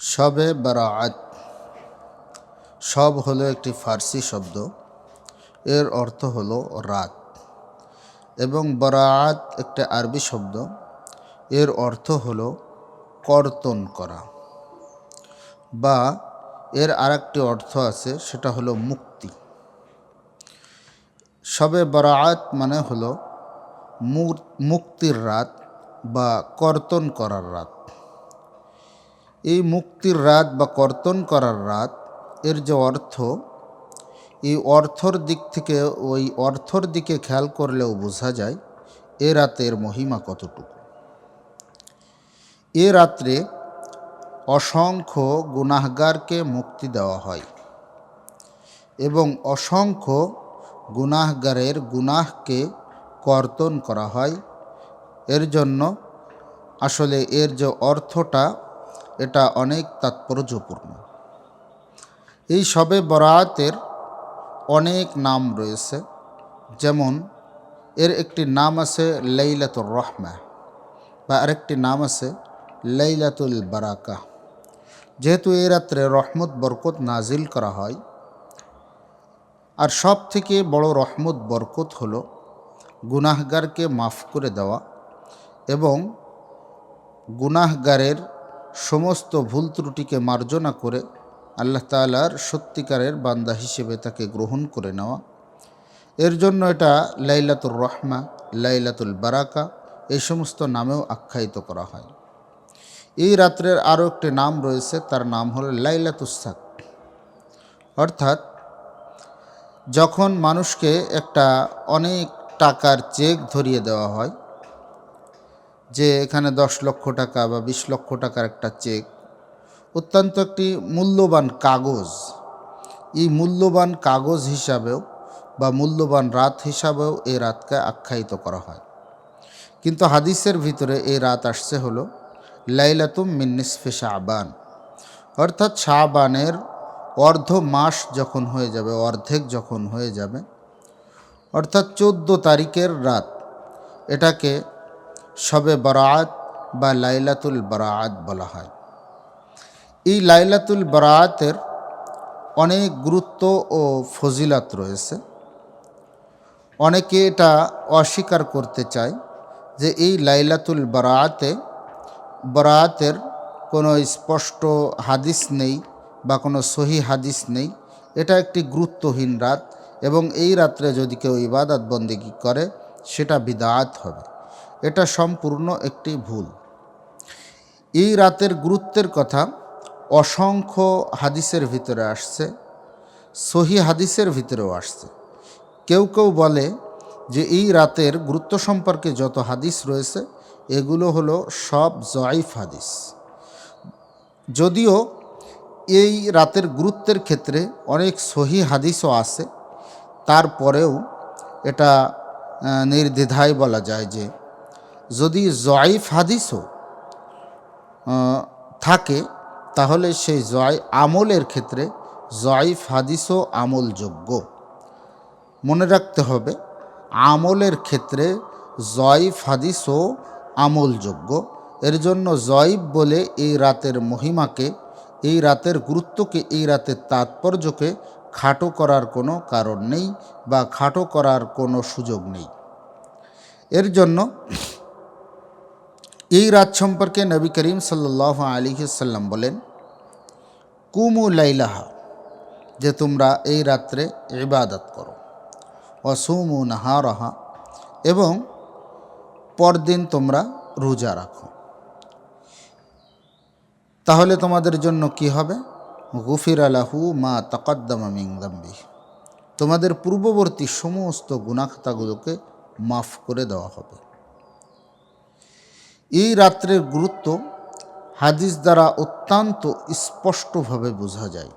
শবে বারাআত। সব হলো একটি ফার্সি শব্দ। এর অর্থ হলো রাত। এবং বারাআত একটা আরবি শব্দ। এর অর্থ হলো কর্তন করা। বা এর আরেকটি অর্থ আছে, সেটা হলো মুক্তি। শবে বারাআত মানে হলো মুক্তির রাত বা কর্তন করার রাত। এই মুক্তির রাত বা কর্তন করার রাত এর যে অর্থ, এই অর্থর দিক থেকে, ওই অর্থর দিকে খেয়াল করলেও বোঝা যায় এ রাতের মহিমা কতটুকু। এ রাত্রে অসংখ্য গুনাহগারকে মুক্তি দেওয়া হয় এবং অসংখ্য গুনাহগারের গুনাহকে কর্তন করা হয়। এর জন্য আসলে এর যে অর্থটা এটা অনেক তাৎপর্যপূর্ণ। এই সবে বরাতের অনেক নাম রয়েছে, যেমন এর একটি নাম আছে লাইলাতুর রহমা বা আরেকটি নাম আছে লাইলাতুল বারাকা। যেহেতু এই রাত্রে রহমত, বরকত নাজিল করা হয়, আর সব থেকে বড় রহমত, বরকত হল গুনাহগারকে মাফ করে দেওয়া এবং গুনাহগারের সমস্ত ভুল ত্রুটিকে মার্জনা করে আল্লাহ তালার সত্যিকারের বান্দা হিসেবে তাকে গ্রহণ করে নেওয়া। এর জন্য এটা লাইলাতুর রহমা, লাইলাতুল বারাকা, এই সমস্ত নামেও আখ্যায়িত করা হয়। এই রাত্রের আরও একটি নাম রয়েছে, তার নাম হল লাইলাতুসাক অর্থাৎ যখন মানুষকে একটা অনেক টাকার চেক ধরিয়ে দেওয়া হয় যে এখানে দশ লক্ষ টাকা বা বিশ লক্ষ টাকার একটা চেক, অত্যন্ত একটি মূল্যবান কাগজ। এই মূল্যবান কাগজ হিসাবেও বা মূল্যবান রাত হিসাবেও এই রাতকে আখ্যায়িত করা হয়। কিন্তু হাদিসের ভিতরে এই রাত আসছে হলো লাইলাতুম মিন্নিসফে শাহবান অর্থাৎ শাহবানের অর্ধ মাস যখন হয়ে যাবে, অর্ধেক যখন হয়ে যাবে, অর্থাৎ চোদ্দ তারিখের রাত, এটাকে শবে বরাত বা লাইলাতুল বরাত বলা হয়। এই লাইলাতুল বরাতের অনেক গুরুত্ব ও ফজিলাত রয়েছে। অনেকে এটা অস্বীকার করতে চায় যে এই লাইলাতুল বরাতে, বরাতের কোনো স্পষ্ট হাদিস নেই বা কোনো সহি হাদিস নেই। এটা একটি গুরুত্বহীন রাত এবং এই রাত্রে যদি কেউ ইবাদত বন্দেগি করে, সেটা বিদাত হবে। এটা সম্পূর্ণ একটি ভুল। এই রাতের গুরুত্বের কথা অসংখ্য হাদিসের ভিতরে আসছে, সহি হাদিসের ভিতরেও আসছে। কেউ কেউ বলে যে এই রাতের গুরুত্ব সম্পর্কে যত হাদিস রয়েছে, এগুলো হলো সব জয়ীফ হাদিস। যদিও এই রাতের গুরুত্বের ক্ষেত্রে অনেক সহি হাদিসও আছে, তারপরেও এটা নির্দ্বিধায় বলা যায় যে যদি জয়ীফ হাদিসও থাকে, তাহলে সেই জয় আমলের ক্ষেত্রে জয়ীফ হাদিসও আমলযোগ্য। মনে রাখতে হবে, আমলের ক্ষেত্রে জয়ীফ হাদিসও আমলযোগ্য। এর জন্য জয়ীব বলে এই রাতের মহিমাকে, এই রাতের গুরুত্বকে, এই রাতের তাৎপর্যকে খাটো করার কোনো কারণ নেই বা খাটো করার কোনো সুযোগ নেই। এর জন্য এই রাত সম্পর্কে নবী করিম সাল্লাহ আলী সাল্লাম বলেন, কুমু লাইলাহা, যে তোমরা এই রাত্রে ইবাদত করো অসুমু নাহারাহা, এবং পরদিন তোমরা রোজা রাখো। তাহলে তোমাদের জন্য কি হবে? গুফির আলাহু মা তাকদ্দামা মিংদাম্বি তোমাদের পূর্ববর্তী সমস্ত গুণাখাতাগুলোকে মাফ করে দেওয়া হবে। এই রাত্রের গুরুত্ব হাদিস দ্বারা অত্যন্ত স্পষ্টভাবে বোঝা যায়।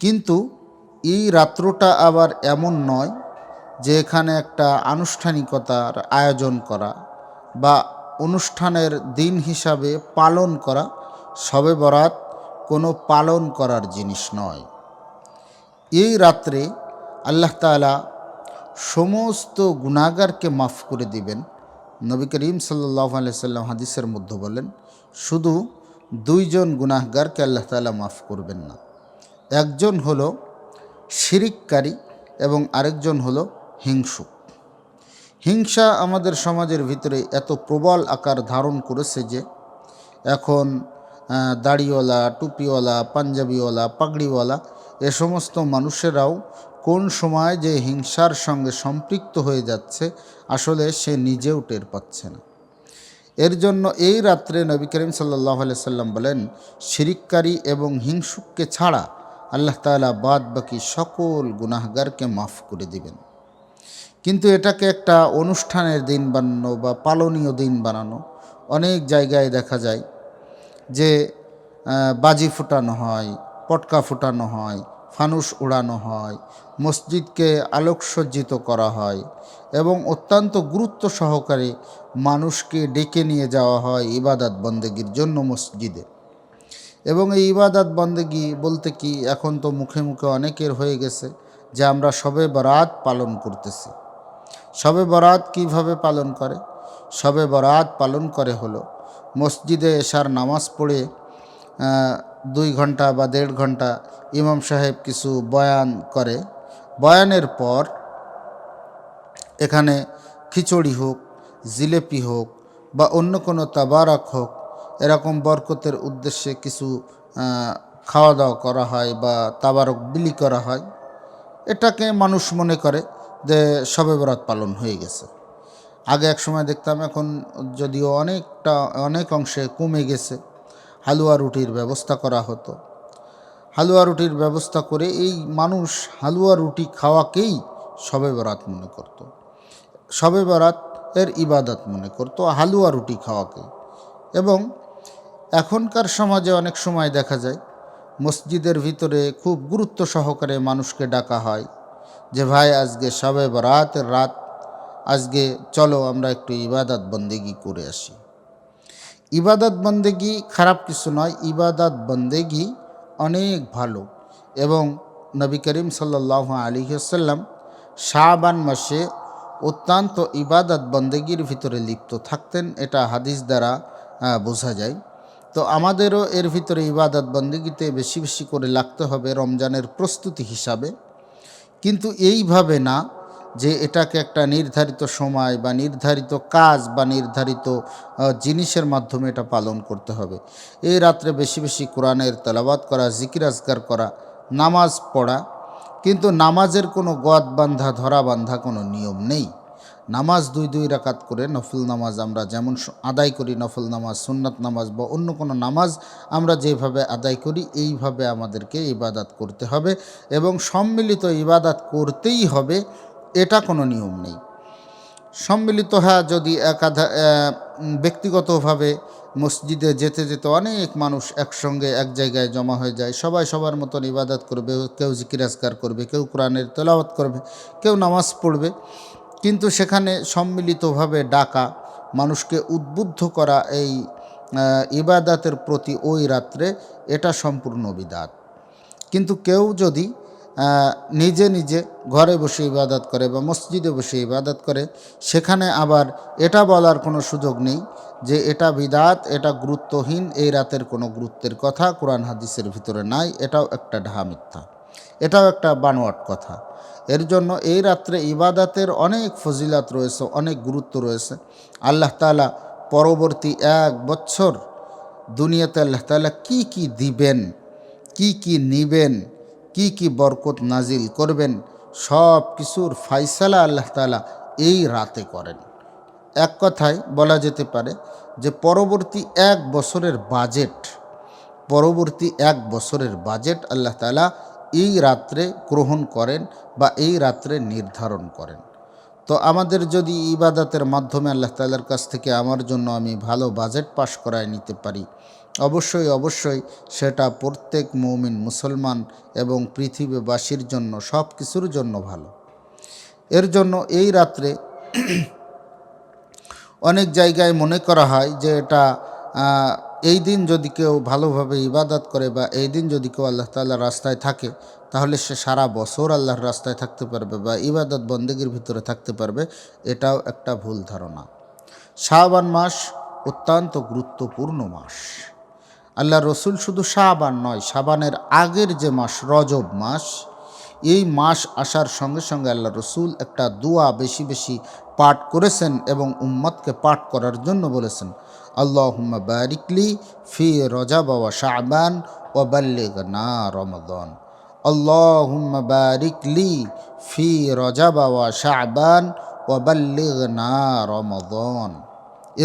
কিন্তু এই রাত্রটা আবার এমন নয় যে এখানে একটা আনুষ্ঠানিকতার আয়োজন করা বা অনুষ্ঠানের দিন হিসাবে পালন করা, সবে বরাত কোনো পালন করার জিনিস নয়। এই রাত্রে আল্লাহ তাআলা সমস্ত গুণাগারকে মাফ করে দিবেন। নবী করিম সাল্লাহ সাল্লাম হাদিসের মধ্যে বলেন, শুধু দুইজন গুনাহগারকে আল্লাহ তালা মাফ করবেন না। একজন হলো শিরিককারী এবং আরেকজন হলো হিংসুক। হিংসা আমাদের সমাজের ভিতরে এত প্রবল আকার ধারণ করেছে যে, এখন দাড়িওয়ালা, টুপিওয়ালা, পাঞ্জাবিওয়ালা, পাগড়িওয়ালা, এ সমস্ত মানুষেরাও কোন সময় যে হিংসার সঙ্গে সম্পৃক্ত হয়ে যাচ্ছে, আসলে সে নিজেও টের পাচ্ছে না। এর জন্য এই রাত্রে নবী করিম সাল্লাহ সাল্লাম বলেন, শিরিককারী এবং হিংসুককে ছাড়া আল্লাহ তাআলা বাদ বাকি সকল গুনাহগারকে মাফ করে দিবেন। কিন্তু এটাকে একটা অনুষ্ঠানের দিন বানানো বা পালনীয় দিন বানানো অনেক জায়গায় দেখা যায় যে বাজি ফুটানো হয়, পটকা ফুটানো হয় ফানুস উড়ানো হয়, মসজিদকে আলোকসজ্জিত করা হয় এবং অত্যন্ত গুরুত্ব সহকারে মানুষকে ডেকে নিয়ে যাওয়া হয় ইবাদাত বন্দেগীর জন্য মসজিদে। এবং এই ইবাদাত বন্দেগী বলতে কি, এখন তো মুখে মুখে অনেকের হয়ে গেছে যে আমরা সবে বরাত পালন করতেছি। সবে বরাত কীভাবে পালন করে? সবে বরাত পালন করে হলো, মসজিদে এশার নামাজ পড়ে দুই ঘণ্টা বা দেড় ঘণ্টা ইমাম সাহেব কিছু বয়ান করে। বয়ানের পর এখানে খিচুড়ি হোক, জিলেপি হোক বা অন্য কোনো তাবারাক হোক, এরকম বরকতের উদ্দেশ্যে কিছু খাওয়া দাওয়া করা হয় বা তাবারক বিলি করা হয়। এটাকে মানুষ মনে করে যে শবে বরাত পালন হয়ে গেছে। আগে এক সময় দেখতাম এখন যদিও অনেকটা, অনেক অংশে কমে গেছে। হালুয়া রুটির ব্যবস্থা করা হতো। হালুয়া রুটির ব্যবস্থা করে এই মানুষ হালুয়া রুটি খাওয়াকেই শবে বরাত মনে করত। শবে বরাত এর ইবাদত মনে করত, হালুয়া রুটি খাওয়াকে। এবং এখনকার সমাজে অনেক সময় দেখা যায়, মসজিদের ভিতরে খুব গুরুত্ব সহকারে মানুষকে ডাকা হয় যে, ভাই, আজকে শবে বরাতের রাত, আজকে চলো আমরা একটু ইবাদত বন্দেগি করে আসি। ইবাদত বন্দেগি খারাপ কিছু নয়, ইবাদত বন্দেগি অনেক ভালো। এবং নবী করিম সাল্লাহ আলী সাল্লাম শাহবান মাসে অত্যন্ত ইবাদত বন্দেগির ভিতরে লিপ্ত থাকতেন, এটা হাদিস দ্বারা বোঝা যায়। তো আমাদেরও এর ভিতরে ইবাদত বন্দেগিতে বেশি বেশি করে লাগতে হবে রমজানের প্রস্তুতি হিসাবে। কিন্তু এইভাবে না যে এটাকে একটা নির্ধারিত সময় বা নির্ধারিত কাজ বা নির্ধারিত জিনিসের মাধ্যমে এটা পালন করতে হবে। এই রাত্রে বেশি বেশি কোরআনের তেলাবাত করা, জিকির আজগার করা, নামাজ পড়া, কিন্তু নামাজের কোনো গদ বান্ধা, ধরা বান্ধা কোনো নিয়ম নেই। নামাজ দুই দুই রাকাত করে নফল নামাজ আমরা যেমন আদায় করি নফল নামাজ, সুন্নাত নামাজ বা অন্য কোনো নামাজ আমরা যেভাবে আদায় করি, এইভাবে আমাদেরকে ইবাদাত করতে হবে এবং সম্মিলিত ইবাদাত করতেই হবে। এটা কোনো নিয়ম নেই। সম্মিলিত হ্যাঁ যদি একাধা ব্যক্তিগতভাবে মসজিদে যেতে যেতে অনেক মানুষ একসঙ্গে এক জায়গায় জমা হয়ে যায়, সবাই সবার মতন ইবাদত করবে, কেউ জিকিরাজগার করবে, কেউ কোরআনের তেলাওয়াত করবে, কেউ নামাজ পড়বে, কিন্তু সেখানে সম্মিলিতভাবে ডাকা, মানুষকে উদ্বুদ্ধ করা এই ইবাদাতের প্রতি ওই রাত্রে এটা সম্পূর্ণ বিদাত। কিন্তু কেউ যদি নিজে নিজে ঘরে বসে ইবাদত করে বা মসজিদে বসে ইবাদত করে, সেখানে আবার এটা বলার কোনো সুযোগ নেই যে এটা বিদাত, এটা গুরুত্বহীন, এই রাতের কোনো গুরুত্বের কথা কোরআন হাদিসের ভিতরে নাই, এটাও একটা ঢা মিথ্যা। এটাও একটা বানোয়াট কথা। এর জন্য এই রাত্রে ইবাদাতের অনেক ফজিলাত রয়েছে, অনেক গুরুত্ব রয়েছে। আল্লাহ তাআলা পরবর্তী এক বছর দুনিয়াতে আল্লাহ তাআলা কি কি দিবেন, কি কি নিবেন কি কি বরকত নাজিল করবেন, সব কিছুর ফাইসালা আল্লাহ তালা এই রাতে করেন। এক কথায় বলা যেতে পারে যে পরবর্তী এক বছরের বাজেট, পরবর্তী এক বছরের বাজেট আল্লাহ তালা এই রাত্রে গ্রহণ করেন বা এই রাত্রে নির্ধারণ করেন। তো আমাদের যদি ইবাদতের মাধ্যমে আল্লাহ তাআলার কাছ থেকে আমার জন্য আমি ভালো বাজেট পাশ করায় নিতে পারি অবশ্যই অবশ্যই সেটা প্রত্যেক মৌমিন, মুসলমান এবং পৃথিবীবাসীর জন্য সব কিছুর জন্য ভালো। এর জন্য এই রাত্রে অনেক জায়গায় মনে করা হয় যে এটা এই দিন যদি কেউ ভালোভাবে ইবাদত করে বা এই দিন যদি কেউ আল্লাহ তাল্লাহ রাস্তায় থাকে, তাহলে সে সারা বছর আল্লাহর রাস্তায় থাকতে পারবে বা ইবাদত বন্দেগীর ভিতরে থাকতে পারবে, এটাও একটা ভুল ধারণা। শাহবান মাস অত্যন্ত গুরুত্বপূর্ণ মাস। আল্লাহ রসুল শুধু শাবান নয়, শাবানের আগের যে মাস, রজব মাস, এই মাস আসার সঙ্গে সঙ্গে আল্লাহ রসুল একটা দোয়া বেশি বেশি পাঠ করেছেন এবং উম্মতকে পাঠ করার জন্য বলেছেন আল্লাহ বারিকলি ফি রজা বাবা শাহবান ও বাল্লিগ না রমদন। আল্লাহ বারিকলি ফি রজা বাবা শাহবান ও বাল্লিগ না রমদন।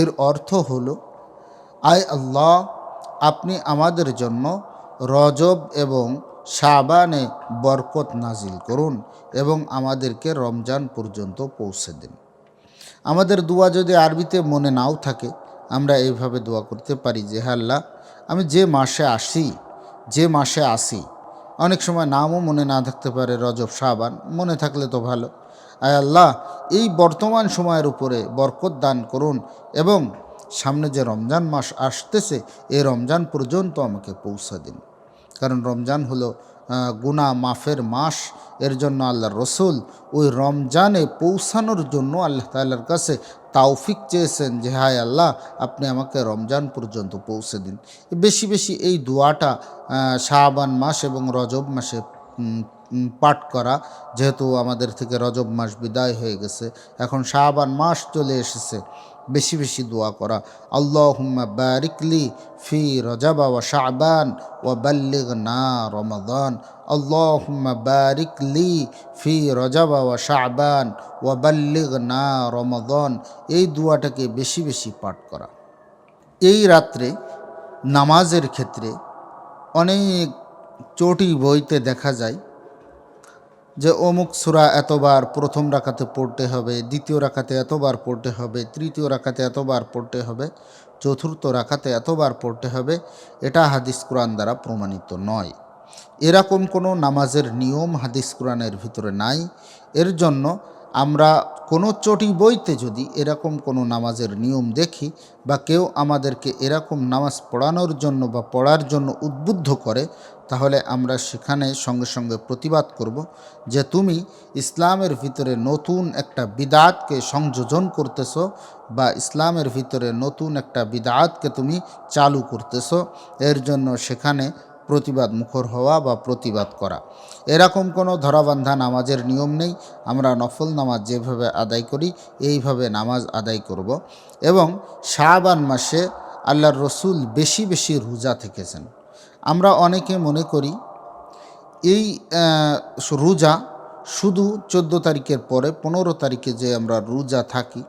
এর অর্থ হলো, আয় আল্লাহ আপনি আমাদের জন্য রজব এবং শাবানে বরকত নাজিল করুন এবং আমাদেরকে রমজান পর্যন্ত পৌঁছে দিন। আমাদের দোয়া যদি আরবিতে মনে নাও থাকে, আমরা এইভাবে দোয়া করতে পারি যে আল্লাহ, আমি যে মাসে আসি, যে মাসে আসি, অনেক সময় নামও মনে না থাকতে পারে রজব, শাবান, মনে থাকলে তো ভালো। আয় আল্লাহ, এই বর্তমান সময়ের উপরে বরকত দান করুন এবং সামনে যে রমজান মাস আসতেছে এই রমজান পর্যন্ত আমাকে পৌঁছা দিন। কারণ রমজান হলো গুনা মাফের মাস। এর জন্য আল্লাহ রসুল ওই রমজানে পৌঁছানোর জন্য আল্লাহ তাল্লার কাছে তাওফিক চেয়েছেন যে, হায় আল্লাহ, আপনি আমাকে রমজান পর্যন্ত পৌঁছে দিন। বেশি বেশি এই দোয়াটা শাহবান মাস এবং রজব মাসে পাঠ করা। যেহেতু আমাদের থেকে রজব মাস বিদায় হয়ে গেছে, এখন শাহবান মাস চলে এসেছে। বেশি বেশি দোয়া করা। আল্লাহুম্মা বারিকলি ফি রজাবা ওয়া শাবান ওয়া বাল্লিগ না রমাদান। আল্লাহুম্মা বারিকলি ফি রজাবা ওয়া শাবান ওয়া বাল্লিগ না রমাদান। এই দোয়াটাকে বেশি বেশি পাঠ করা। এই রাত্রে নামাজের ক্ষেত্রে অনেক চটি বইতে দেখা যায় যে অমুক সুরা এতবার প্রথম রাখাতে পড়তে হবে, দ্বিতীয় রাখাতে এতবার পড়তে হবে, তৃতীয় রাখাতে এতবার পড়তে হবে, চতুর্থ রাখাতে এতবার পড়তে হবে, এটা হাদিস কোরআন দ্বারা প্রমাণিত নয়। এরকম কোনো নামাজের নিয়ম হাদিস কোরআনের ভিতরে নাই। এর জন্য আমরা কোনো চটি বইতে যদি এরকম কোনো নামাজের নিয়ম দেখি বা কেউ আমাদেরকে এরকম নামাজ পড়ানোর জন্য বা পড়ার জন্য উদ্বুদ্ধ করে তাহলে আমরা সেখানে সঙ্গে সঙ্গে প্রতিবাদ করব যে তুমি ইসলামের ভিতরে নতুন একটা বিদাতকে সংযোজন করতেছ বা ইসলামের ভিতরে নতুন একটা বিদাতকে তুমি চালু করতেছ, এর জন্য সেখানে প্রতিবাদ মুখর হওয়া বা প্রতিবাদ করা। এরকম কোনো ধরাবান্ধা নামাজের নিয়ম নেই, আমরা নফল নামাজ যেভাবে আদায় করি, এইভাবে নামাজ আদায় করব এবং শাহবান মাসে আল্লাহর রসুল বেশি বেশি রোজা থেকেছেন। আমরা অনেকে মনে করি এই রোজা শুধু চোদ্দ তারিখের পরে, পনেরো তারিখে যে আমরা রোজা থাকি,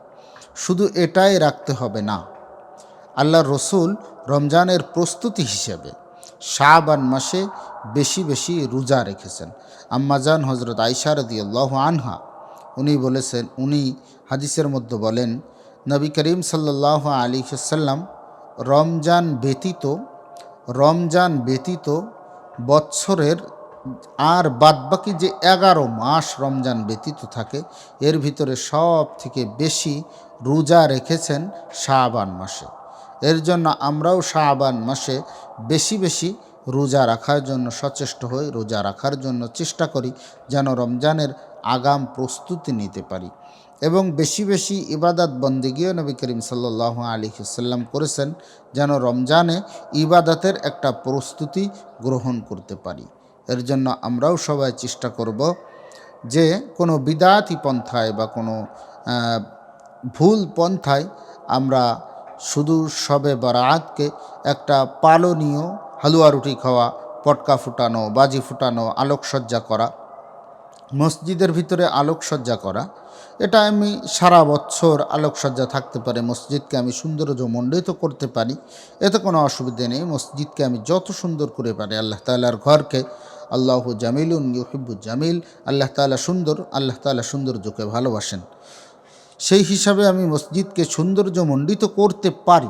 শুধু এটাই রাখতে হবে না। আল্লাহ রসুল রমজানের প্রস্তুতি হিসেবে শাহবান মাসে বেশি বেশি রোজা রেখেছেন। আম্মাজান হজরত আইসার দিয়াল্লাহ আনহা, উনি বলেছেন, উনি হাদিসের মধ্যে বলেন, নবী করিম সাল্লাহ আলী সাল্লাম রমজান ব্যতীত রমজান ব্যতীত বৎসরের আর বাদবাকি যে এগারো মাস রমজান ব্যতীত থাকে, এর ভিতরে সব থেকে বেশি রোজা রেখেছেন শাহবান মাসে। এর জন্য আমরাও শাহবান মাসে বেশি বেশি রোজা রাখার জন্য সচেষ্ট হই, রোজা রাখার জন্য চেষ্টা করি যেন রমজানের আগাম প্রস্তুতি নিতে পারি। এবং বেশি বেশি ইবাদাত বন্দিগিও নবী করিম সাল্লাহ আলী সাল্লাম করেছেন, যেন রমজানে ইবাদাতের একটা প্রস্তুতি গ্রহণ করতে পারি। এর জন্য আমরাও সবাই চেষ্টা করব যে কোনো বিদাতি পন্থায় বা কোনো ভুল পন্থায় আমরা শুধু সবে বারাতকে একটা পালনীয় হালুয়া রুটি খাওয়া, পটকা ফুটানো, বাজি ফুটানো, আলোকসজ্জা করা, মসজিদের ভিতরে আলোকসজ্জা করা এটা আমি সারা বছর আলোকসজ্জা থাকতে পারে, মসজিদকে আমি সৌন্দর্যমণ্ডিত করতে পারি। এতে কোনো অসুবিধে নেই, মসজিদকে আমি যত সুন্দর করে পারি, আল্লাহ তালার ঘরকে আল্লাহ জামিলুন ইউহিব্বু জামিল, আল্লাহ তালা সুন্দর, আল্লাহ তালা সৌন্দর্যকে ভালোবাসেন। সেই হিসাবে আমি মসজিদকে সৌন্দর্য মণ্ডিত করতে পারি,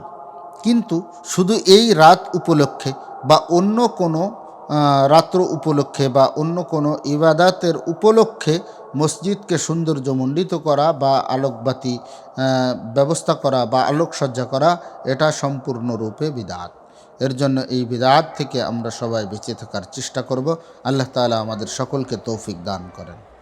কিন্তু শুধু এই রাত উপলক্ষে বা অন্য কোনো রাত্র উপলক্ষে বা অন্য কোনো ইবাদাতের উপলক্ষে মসজিদকে সৌন্দর্যমণ্ডিত করা বা আলোকবাতি ব্যবস্থা করা বা আলোকসজ্জা করা, এটা সম্পূর্ণরূপে বিদাত। এর জন্য এই বিদাত থেকে আমরা সবাই বেঁচে থাকার চেষ্টা করব। আল্লাহ তালা আমাদের সকলকে তৌফিক দান করেন।